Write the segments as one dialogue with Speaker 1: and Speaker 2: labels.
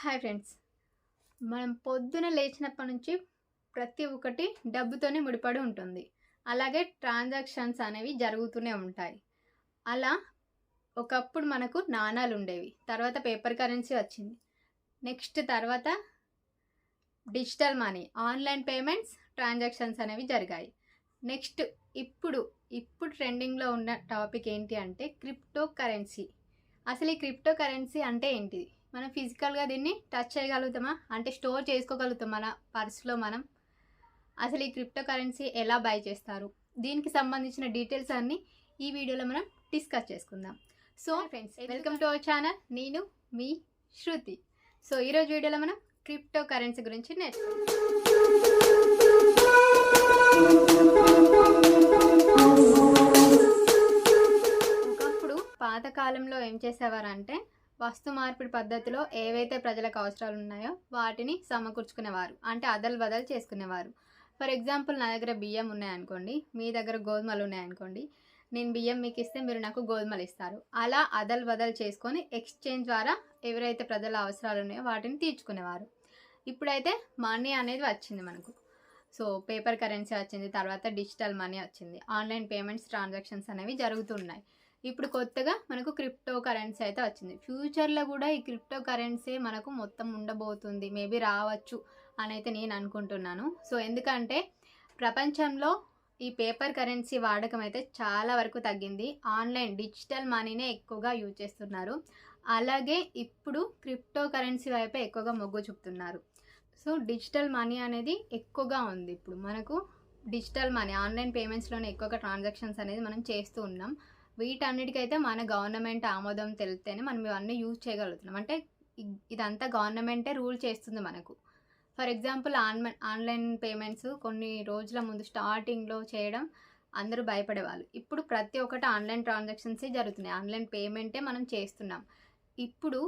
Speaker 1: Hi friends. మనం పొద్దున లేచినప్పటి నుంచి ప్రతి ఒక్కటి డబ్బుతోనే ముడిపడి ఉంటుంది. అలాగే ట్రాన్సాక్షన్స్ అనేవి జరుగుతూనే ఉంటాయి. అలా ఒకప్పుడు మనకు నాణాలు ఉండేవి. తర్వాత పేపర్ కరెన్సీ వచ్చింది. నెక్స్ట్ తర్వాత digital money online payments transactions అనేవి జరిగాయి. నెక్స్ట్ ఇప్పుడు ఇప్పుడు ట్రెండింగ్లో ఉన్న టాపిక్ ఏంటి అంటే క్రిప్టో కరెన్సీ అసలు ఈ క్రిప్టో కరెన్సీ అంటే ఏంటిది? మనం ఫిజికల్గా దీన్ని టచ్ చేయగలుగుతామా? అంటే స్టోర్ చేసుకోగలుగుతాం మన పర్స్లో మనం. అసలు ఈ క్రిప్టో కరెన్సీ ఎలా బై చేస్తారు? దీనికి సంబంధించిన డీటెయిల్స్ అన్నీ ఈ వీడియోలో మనం డిస్కస్ చేసుకుందాం. So friends welcome to our channel నేను మీ శృతి. సో ఈరోజు వీడియోలో మనం క్రిప్టో కరెన్సీ గురించి నేర్చుకుందాం. ఒకప్పుడు పాతకాలంలో ఏం చేసేవారంటే వస్తు మార్పిడి పద్ధతిలో ఏవైతే ప్రజలకు అవసరాలు ఉన్నాయో వాటిని సమకూర్చుకునేవారు అంటే అదలు బదలు చేసుకునేవారు. ఫర్ ఎగ్జాంపుల్ నా దగ్గర బియ్యం ఉన్నాయనుకోండి మీ దగ్గర గోధుమలు ఉన్నాయనుకోండి నేను బియ్యం మీకు ఇస్తే మీరు నాకు గోధుమలు ఇస్తారు. అలా అదలు బదలు చేసుకొని ఎక్స్చేంజ్ ద్వారా ఎవరైతే ప్రజల అవసరాలు ఉన్నాయో వాటిని తీర్చుకునేవారు. ఇప్పుడైతే మనీ అనేది వచ్చింది మనకు. సో పేపర్ కరెన్సీ వచ్చింది తర్వాత డిజిటల్ మనీ వచ్చింది ఆన్లైన్ పేమెంట్స్ ట్రాన్సాక్షన్స్ అనేవి జరుగుతున్నాయి ఇప్పుడు కొత్తగా మనకు క్రిప్టో కరెన్సీ అయితే వచ్చింది. ఫ్యూచర్లో కూడా ఈ క్రిప్టో కరెన్సీ మనకు మొత్తం ఉండబోతుంది. మేబీ రావచ్చు అని అయితే నేను అనుకుంటున్నాను. సో ఎందుకంటే ప్రపంచంలో ఈ పేపర్ కరెన్సీ వాడకం అయితే చాలా వరకు తగ్గింది. ఆన్లైన్ డిజిటల్ మనీనే ఎక్కువగా యూజ్ చేస్తున్నారు. అలాగే ఇప్పుడు క్రిప్టో కరెన్సీ వైపే ఎక్కువగా మొగ్గు చూపుతున్నారు. సో డిజిటల్ మనీ అనేది ఎక్కువగా ఉంది. ఇప్పుడు మనకు డిజిటల్ మనీ ఆన్లైన్ పేమెంట్స్లోనే ఎక్కువగా ట్రాన్సాక్షన్స్ అనేది మనం చేస్తూ ఉన్నాం. వీటన్నిటికైతే మన గవర్నమెంట్ ఆమోదం తెలిస్తేనే మనం ఇవన్నీ యూజ్ చేయగలుగుతున్నాం. అంటే ఇదంతా గవర్నమెంటే రూల్ చేస్తుంది మనకు. For example online online payments కొన్ని రోజుల ముందు స్టార్టింగ్లో చేయడం అందరూ భయపడేవాళ్ళు. ఇప్పుడు ప్రతి ఒక్కటి ఆన్లైన్ ట్రాన్సాక్షన్సే జరుగుతున్నాయి. ఆన్లైన్ పేమెంటే మనం చేస్తున్నాం. ఇప్పుడు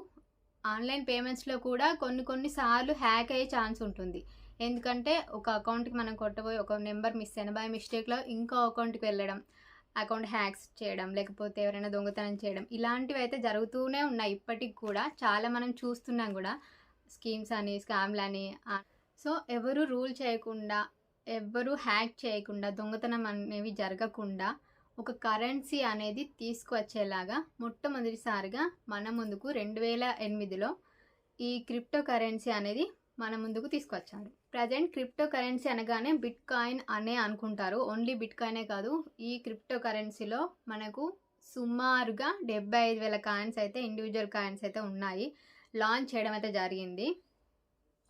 Speaker 1: ఆన్లైన్ పేమెంట్స్లో కూడా కొన్ని కొన్ని సార్లు హ్యాక్ అయ్యే ఛాన్స్ ఉంటుంది. ఎందుకంటే ఒక అకౌంట్కి మనం కొట్టబోయి ఒక నెంబర్ మిస్ అయిన బై మిస్టేక్లో ఇంకో అకౌంట్కి వెళ్ళడం అకౌంట్ హ్యాక్స్ చేయడం లేకపోతే ఎవరైనా దొంగతనం చేయడం ఇలాంటివి అయితే జరుగుతూనే ఉన్నాయి ఇప్పటికి కూడా. చాలా మనం చూస్తున్నాం కూడా స్కీమ్స్ అని స్కామ్లు అని. సో ఎవరు రూల్ చేయకుండా ఎవరు హ్యాక్ చేయకుండా దొంగతనం అనేవి జరగకుండా ఒక కరెన్సీ అనేది తీసుకువచ్చేలాగా మొట్టమొదటిసారిగా మన ముందుకు రెండు వేల ఎనిమిదిలో ఈ క్రిప్టో కరెన్సీ అనేది మన ముందుకు తీసుకొచ్చారు. ప్రజెంట్ క్రిప్టో కరెన్సీ అనగానే బిట్ కాయిన్ అనే అనుకుంటారు. ఓన్లీ బిట్ కాయినే కాదు. ఈ క్రిప్టో కరెన్సీలో మనకు సుమారుగా డెబ్బై ఐదు వేల కాయిన్స్ అయితే ఇండివిజువల్ కాయిన్స్ అయితే ఉన్నాయి. లాంచ్ చేయడం అయితే జరిగింది.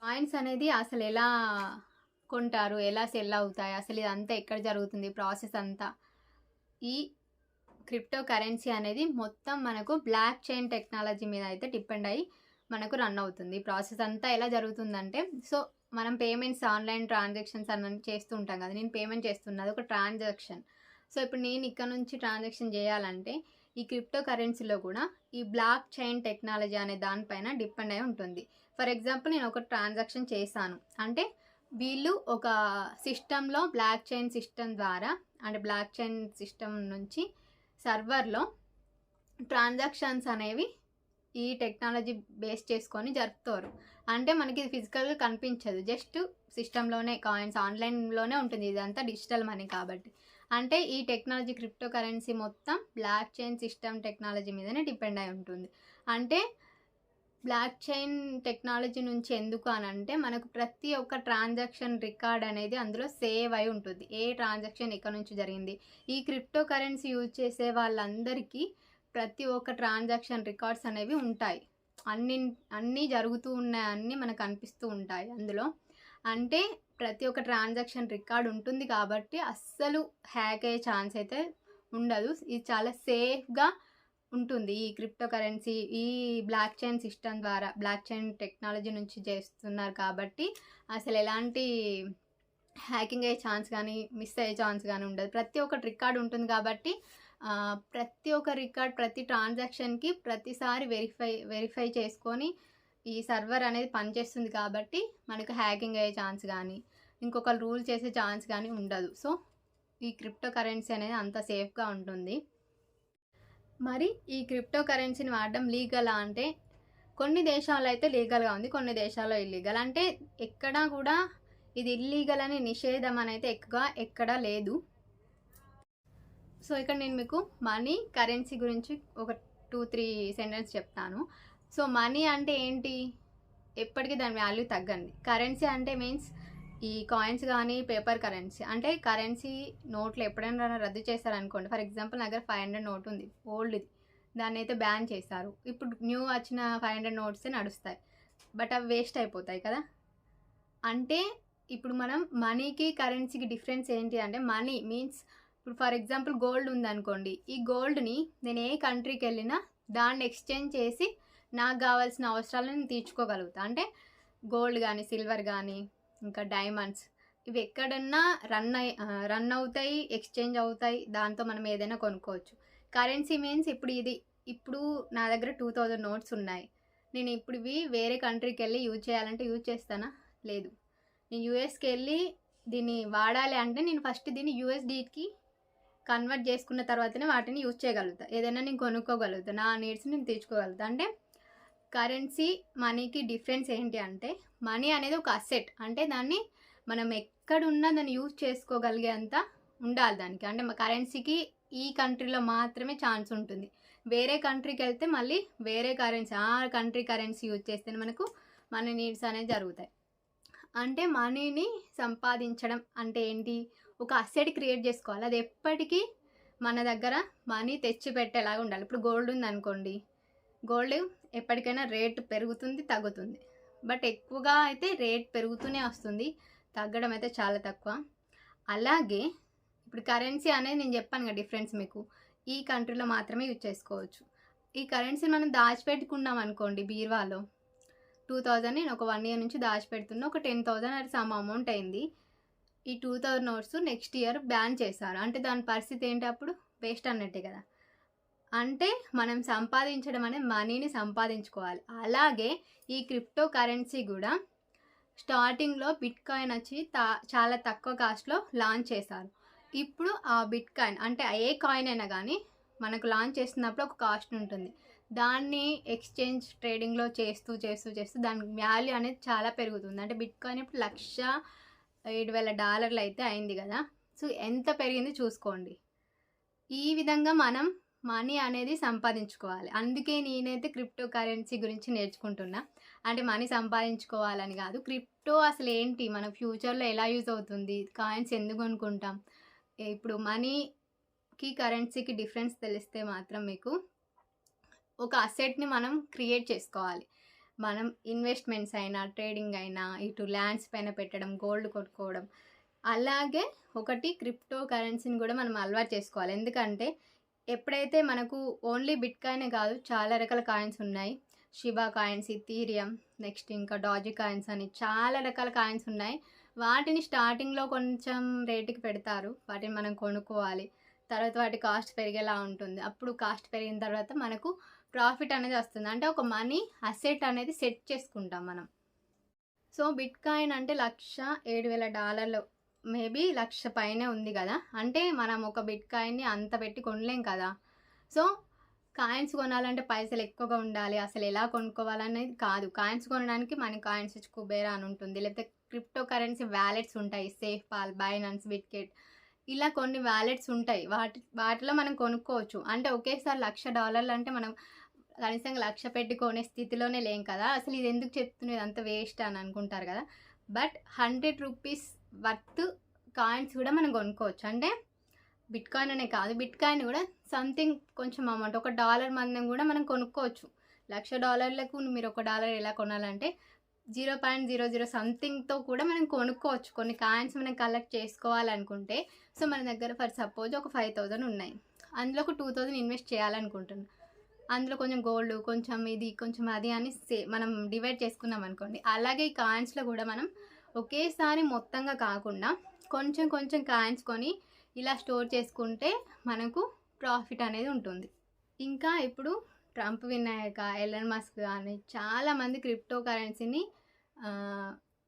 Speaker 1: కాయిన్స్ అనేది అసలు ఎలా కొంటారు? ఎలా సెల్ అవుతాయి? అసలు ఇదంతా ఎక్కడ జరుగుతుంది? ప్రాసెస్ అంతా. ఈ క్రిప్టో కరెన్సీ అనేది మొత్తం మనకు బ్లాక్ చైన్ టెక్నాలజీ మీద అయితే డిపెండ్ అయ్యి మనకు రన్ అవుతుంది. ప్రాసెస్ అంతా ఎలా జరుగుతుందంటే సో మనం పేమెంట్స్ ఆన్లైన్ ట్రాన్సాక్షన్స్ అన్న చేస్తూ ఉంటాం కదా నేను పేమెంట్ చేస్తున్నది ఒక ట్రాన్సాక్షన్. సో ఇప్పుడు నేను ఇక్కడ నుంచి ట్రాన్సాక్షన్ చేయాలంటే ఈ క్రిప్టో కరెన్సీలో కూడా ఈ బ్లాక్ చైన్ టెక్నాలజీ అనే దానిపైన డిపెండ్ అయి ఉంటుంది. ఫర్ ఎగ్జాంపుల్ నేను ఒక ట్రాన్సాక్షన్ చేశాను. అంటే వీళ్ళు ఒక సిస్టంలో బ్లాక్ చైన్ సిస్టమ్ ద్వారా అంటే బ్లాక్ చైన్ సిస్టమ్ నుంచి సర్వర్లో ట్రాన్సాక్షన్స్ అనేవి ఈ టెక్నాలజీ బేస్ చేసుకొని జరుపుతారు. అంటే మనకి ఇది ఫిజికల్గా కనిపించదు. జస్ట్ సిస్టంలోనే కాయిన్స్ ఆన్లైన్లోనే ఉంటుంది. ఇదంతా డిజిటల్ మనీ కాబట్టి. అంటే ఈ టెక్నాలజీ క్రిప్టో కరెన్సీ మొత్తం బ్లాక్ చైన్ సిస్టమ్ టెక్నాలజీ మీదనే డిపెండ్ అయి ఉంటుంది. అంటే బ్లాక్ చైన్ టెక్నాలజీ నుంచి ఎందుకు అని అంటే మనకు ప్రతి ఒక్క ట్రాన్సాక్షన్ రికార్డ్ అనేది అందులో సేవ్ అయి ఉంటుంది. ఏ ట్రాన్సాక్షన్ ఎక్కడి నుంచి జరిగింది? ఈ క్రిప్టో కరెన్సీ యూజ్ చేసే వాళ్ళందరికీ ప్రతి ఒక్క ట్రాన్సాక్షన్ రికార్డ్స్ అనేవి ఉంటాయి. అన్ని అన్నీ జరుగుతూ ఉన్నాయి అన్నీ మనకు అనిపిస్తూ ఉంటాయి అందులో. అంటే ప్రతి ఒక్క ట్రాన్సాక్షన్ రికార్డ్ ఉంటుంది కాబట్టి అస్సలు హ్యాక్ అయ్యే ఛాన్స్ అయితే ఉండదు. ఇది చాలా సేఫ్గా ఉంటుంది. ఈ క్రిప్టో కరెన్సీ ఈ బ్లాక్ చైన్ సిస్టమ్ ద్వారా బ్లాక్ చైన్ టెక్నాలజీ నుంచి చేస్తున్నారు కాబట్టి అసలు ఎలాంటి హ్యాకింగ్ అయ్యే ఛాన్స్ కానీ మిస్ అయ్యే ఛాన్స్ కానీ ఉండదు. ప్రతి ఒక్కటి రికార్డ్ ఉంటుంది కాబట్టి ప్రతి ఒక్క రికార్డ్ ప్రతి ట్రాన్సాక్షన్కి ప్రతిసారి వెరిఫై వెరిఫై చేసుకొని ఈ సర్వర్ అనేది పనిచేస్తుంది కాబట్టి మనకు హ్యాకింగ్ అయ్యే ఛాన్స్ కానీ ఇంకొకరు రూల్ చేసే ఛాన్స్ కానీ ఉండదు. సో ఈ క్రిప్టో కరెన్సీ అనేది అంత సేఫ్గా ఉంటుంది. మరి ఈ క్రిప్టో కరెన్సీని వాడడం లీగలా అంటే కొన్ని దేశాల్లో అయితే లీగల్గా ఉంది కొన్ని దేశాల్లో ఇల్లీగల్. అంటే ఎక్కడా కూడా ఇది ఇల్లీగల్ అని నిషేధం అని అయితే ఎక్కువగా ఎక్కడా లేదు. సో ఇక్కడ నేను మీకు మనీ కరెన్సీ గురించి ఒక టూ త్రీ సెంటెన్స్ చెప్తాను. సో మనీ అంటే ఏంటి? ఎప్పటికీ దాని వాల్యూ తగ్గండి. కరెన్సీ అంటే మీన్స్ ఈ కాయిన్స్ కానీ పేపర్ కరెన్సీ అంటే కరెన్సీ నోట్లు ఎప్పుడైనా రద్దు చేశారనుకోండి. ఫర్ ఎగ్జాంపుల్ నా దగ్గర ఫైవ్ హండ్రెడ్ నోట్ ఉంది. ఓల్డ్ది దాన్ని అయితే బ్యాన్ చేశారు. ఇప్పుడు న్యూ వచ్చిన ఫైవ్ హండ్రెడ్ నోట్స్ నడుస్తాయి. బట్ అవి వేస్ట్ అయిపోతాయి కదా? అంటే ఇప్పుడు మనం మనీకి కరెన్సీకి డిఫరెన్స్ ఏంటి అంటే మనీ మీన్స్ ఇప్పుడు ఫర్ ఎగ్జాంపుల్ గోల్డ్ ఉందనుకోండి ఈ గోల్డ్ని నేను ఏ కంట్రీకి వెళ్ళినా దాన్ని ఎక్స్చేంజ్ చేసి నాకు కావాల్సిన అవసరాలను నేను తీర్చుకోగలుగుతా. అంటే గోల్డ్ కానీ సిల్వర్ కానీ ఇంకా డైమండ్స్ ఇవి ఎక్కడన్నా రన్ అయి రన్ అవుతాయి ఎక్స్చేంజ్ అవుతాయి దాంతో మనం ఏదైనా కొనుక్కోవచ్చు. కరెన్సీ మీన్స్ ఇప్పుడు ఇది ఇప్పుడు నా దగ్గర టూ థౌజండ్ నోట్స్ ఉన్నాయి. నేను ఇప్పుడు ఇవి వేరే కంట్రీకి వెళ్ళి యూజ్ చేయాలంటే యూజ్ చేస్తానా? లేదు. నేను యూఎస్కి వెళ్ళి దీన్ని వాడాలి అంటే నేను ఫస్ట్ దీన్ని యూఎస్డీకి కన్వర్ట్ చేసుకున్న తర్వాతనే వాటిని యూజ్ చేయగలుగుతా. ఏదైనా నేను కొనుక్కోగలుగుతా. నా నీడ్స్ నేను తీర్చుకోగలుగుతా. అంటే కరెన్సీ మనీకి డిఫరెన్స్ ఏంటి అంటే మనీ అనేది ఒక అసెట్. అంటే దాన్ని మనం ఎక్కడున్నా దాన్ని యూజ్ చేసుకోగలిగేంత ఉండాలి దానికి. అంటే కరెన్సీకి ఈ కంట్రీలో మాత్రమే ఛాన్స్ ఉంటుంది. వేరే కంట్రీకి వెళ్తే మళ్ళీ వేరే కరెన్సీ ఆ కంట్రీ కరెన్సీ యూజ్ చేస్తేనే మనకు మన నీడ్స్ అనేది జరుగుతాయి. అంటే మనీని సంపాదించడం అంటే ఏంటి? ఒక అసెట్ క్రియేట్ చేసుకోవాలి. అది ఎప్పటికీ మన దగ్గర మనీ తెచ్చి పెట్టేలాగా ఉండాలి. ఇప్పుడు గోల్డ్ ఉంది అనుకోండి గోల్డ్ ఎప్పటికైనా రేట్ పెరుగుతుంది తగ్గుతుంది. బట్ ఎక్కువగా అయితే రేట్ పెరుగుతూనే వస్తుంది. తగ్గడం అయితే చాలా తక్కువ. అలాగే ఇప్పుడు కరెన్సీ అనేది నేను చెప్పాను కదా డిఫరెన్స్ మీకు. ఈ కంట్రీలో మాత్రమే యూజ్ చేసుకోవచ్చు. ఈ కరెన్సీ మనం దాచిపెట్టుకున్నాం అనుకోండి బీర్వాలో. టూ థౌజండ్ నేను ఒక వన్ ఇయర్ నుంచి దాచిపెడుతున్నా. ఒక టెన్ థౌజండ్ అది సమ్ అమౌంట్ అయింది. ఈ two thousand notes next year ban చేశారు. అంటే దాని పరిస్థితి ఏంటి అప్పుడు? వేస్ట్ అన్నట్టే కదా. అంటే మనం సంపాదించడం అనే మనీని సంపాదించుకోవాలి. అలాగే ఈ క్రిప్టో కరెన్సీ కూడా స్టార్టింగ్లో బిట్ కాయిన్ వచ్చి తా చాలా తక్కువ కాస్ట్లో లాంచ్ చేశారు. ఇప్పుడు ఆ బిట్ కాయిన్ అంటే ఏ కాయిన్ అయినా కానీ మనకు లాంచ్ చేస్తున్నప్పుడు ఒక కాస్ట్ ఉంటుంది. దాన్ని ఎక్స్చేంజ్ ట్రేడింగ్లో చేస్తూ చేస్తూ చేస్తూ దాని వాల్యూ అనేది చాలా పెరుగుతుంది. అంటే బిట్ కాయిన్ ఇప్పుడు లక్ష ఏడు వేల డాలర్లు అయితే అయింది కదా. సో ఎంత పెరిగింది చూసుకోండి. ఈ విధంగా మనం మనీ అనేది సంపాదించుకోవాలి. అందుకే నేనైతే క్రిప్టో కరెన్సీ గురించి నేర్చుకుంటున్నా. అంటే మనీ సంపాదించుకోవాలని కాదు. క్రిప్టో అసలు ఏంటి? మన ఫ్యూచర్లో ఎలా యూజ్ అవుతుంది? కాయిన్స్ ఎందుకు అనుకుంటాం ఇప్పుడు మనీకి కరెన్సీకి డిఫరెన్స్ తెలిస్తే మాత్రం మీకు ఒక అసెట్ని మనం క్రియేట్ చేసుకోవాలి. మనం ఇన్వెస్ట్మెంట్స్ అయినా ట్రేడింగ్ అయినా ఇటు ల్యాండ్స్ పైన పెట్టడం గోల్డ్ కొట్టుకోవడం అలాగే ఒకటి క్రిప్టో కరెన్సీని కూడా మనం అలవాటు చేసుకోవాలి. ఎందుకంటే ఎప్పుడైతే మనకు ఓన్లీ బిట్ కాయినే కాదు చాలా రకాల కాయిన్స్ ఉన్నాయి. షిబా కాయిన్స్ ఇథీరియం నెక్స్ట్ ఇంకా డాజీ కాయిన్స్ అని చాలా రకాల కాయిన్స్ ఉన్నాయి. వాటిని స్టార్టింగ్లో కొంచెం రేటుకి పెడతారు. వాటిని మనం కొనుక్కోవాలి. తర్వాత వాటి కాస్ట్ పెరిగేలా ఉంటుంది. అప్పుడు కాస్ట్ పెరిగిన తర్వాత మనకు ప్రాఫిట్ అనేది వస్తుంది. అంటే ఒక మనీ అసెట్ అనేది సెట్ చేసుకుంటాం మనం. సో బిట్ కాయిన్ అంటే లక్ష ఏడు వేల డాలర్లు. మేబీ లక్ష పైనే ఉంది కదా. అంటే మనం ఒక బిట్ కాయిన్ని అంత పెట్టి కొనలేం కదా. సో కాయిన్స్ కొనాలంటే పైసలు ఎక్కువగా ఉండాలి. అసలు ఎలా కొనుక్కోవాలనేది కాదు. కాయిన్స్ కొనడానికి మన కాయిన్స్ ఇచ్చి కుబేరా అని ఉంటుంది. లేకపోతే క్రిప్టో కరెన్సీ వ్యాలెట్స్ ఉంటాయి. SafePal Binance Bitget. ఇలా కొన్ని వ్యాలెట్స్ ఉంటాయి. వాటి వాటిలో మనం కొనుక్కోవచ్చు. అంటే ఒకేసారి లక్ష డాలర్లు అంటే మనం కనీసం లక్ష పెట్టుకునే స్థితిలోనే లేం కదా. అసలు ఇది ఎందుకు చెప్తున్నది అంత వేస్ట్ అని అనుకుంటారు కదా. But hundred rupees worth coins కూడా మనం కొనుక్కోవచ్చు. అంటే బిట్ కాయిన్ అనే కాదు బిట్ కాయిన్ కూడా సంథింగ్ కొంచెం అమౌంట్ ఒక డాలర్ మందం కూడా మనం కొనుక్కోవచ్చు. లక్ష డాలర్లకు మీరు ఒక డాలర్ ఎలా కొనాలంటే జీరో పాయింట్ జీరో జీరో సంథింగ్తో కూడా మనం కొనుక్కోవచ్చు. కొన్ని కాయిన్స్ మనం కలెక్ట్ చేసుకోవాలనుకుంటే. సో మన దగ్గర ఫర్ సపోజ్ ఒక ఫైవ్ థౌజండ్ ఉన్నాయి. అందులో ఒక టూ థౌజండ్ ఇన్వెస్ట్ చేయాలనుకుంటున్నాను అందులో కొంచెం గోల్డ్ కొంచెం ఇది కొంచెం అది అని సే మనం డివైడ్ చేసుకున్నాం అనుకోండి. అలాగే ఈ కాయిన్స్లో కూడా మనం ఒకేసారి మొత్తంగా కాకుండా కొంచెం కొంచెం కాయిన్స్ కొని ఇలా స్టోర్ చేసుకుంటే మనకు ప్రాఫిట్ అనేది ఉంటుంది. ఇంకా ఇప్పుడు ట్రంప్ వినాయక ఎలన్ మస్క్ కానీ చాలామంది క్రిప్టో కరెన్సీని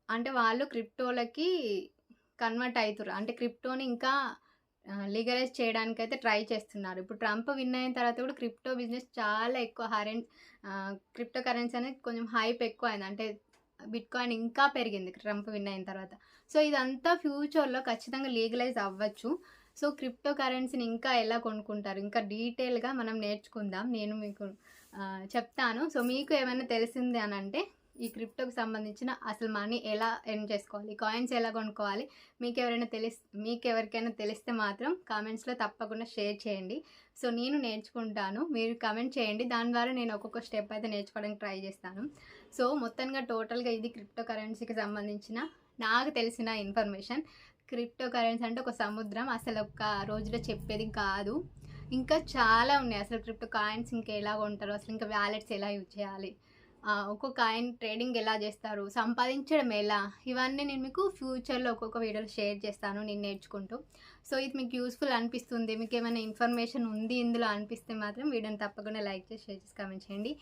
Speaker 1: అంటే వాళ్ళు క్రిప్టోలకి కన్వర్ట్ అవుతారు అంటే క్రిప్టోని ఇంకా లీగలైజ్ చేయడానికి అయితే ట్రై చేస్తున్నారు. ఇప్పుడు ట్రంప్ విన్ అయిన తర్వాత కూడా క్రిప్టో బిజినెస్ చాలా ఎక్కువ హరెంట్ క్రిప్టో కరెన్సీ అనేది కొంచెం హైప్ ఎక్కువ అయింది అంటే బిట్ కాయిన్ ఇంకా పెరిగింది ట్రంప్ విన్ అయిన తర్వాత. సో ఇదంతా ఫ్యూచర్లో ఖచ్చితంగా లీగలైజ్ అవ్వచ్చు. సో క్రిప్టో కరెన్సీని ఇంకా ఎలా కొనుక్కుంటారు? ఇంకా డీటెయిల్గా మనం నేర్చుకుందాం. నేను మీకు చెప్తాను. సో మీకు ఏమైనా తెలిసింది అని అంటే ఈ క్రిప్టోకి సంబంధించిన అసలు మనీ ఎలా ఎర్న్ చేసుకోవాలి? కాయిన్స్ ఎలా కొనుక్కోవాలి? మీకు ఎవరైనా తెలిస్ మీకు ఎవరికైనా తెలిస్తే మాత్రం కామెంట్స్లో తప్పకుండా షేర్ చేయండి. సో నేను నేర్చుకుంటాను. మీరు కమెంట్ చేయండి. దాని ద్వారా నేను ఒక్కొక్క స్టెప్ అయితే నేర్చుకోవడానికి ట్రై చేస్తాను. సో మొత్తంగా టోటల్గా ఇది క్రిప్టో కరెన్సీకి సంబంధించిన నాకు తెలిసిన ఇన్ఫర్మేషన్ క్రిప్టో కరెన్సీ అంటే ఒక సముద్రం. అసలు ఒక రోజులో చెప్పేది కాదు. ఇంకా చాలా ఉన్నాయి. అసలు క్రిప్టో కాయిన్స్ ఇంకా ఎలా కొంటారు? అసలు ఇంకా వ్యాలెట్స్ ఎలా యూజ్ చేయాలి? ఒక్కొక్క ఆయన ట్రేడింగ్ ఎలా చేస్తారు సంపాదించడం ఎలా ఇవన్నీ నేను మీకు ఫ్యూచర్లో ఒక్కొక్క వీడియోలు షేర్ చేస్తాను నేను నేర్చుకుంటూ. సో ఇది మీకు యూస్ఫుల్ అనిపిస్తుంది మీకు ఏమైనా ఇన్ఫర్మేషన్ ఉంది ఇందులో అనిపిస్తే మాత్రం వీడియోని తప్పకుండా లైక్ చేసి షేర్ చేసి కామెంట్ చేయండి.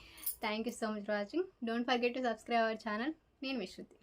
Speaker 1: Thank you so much for watching don't forget to subscribe our channel నేను విశ్రుతి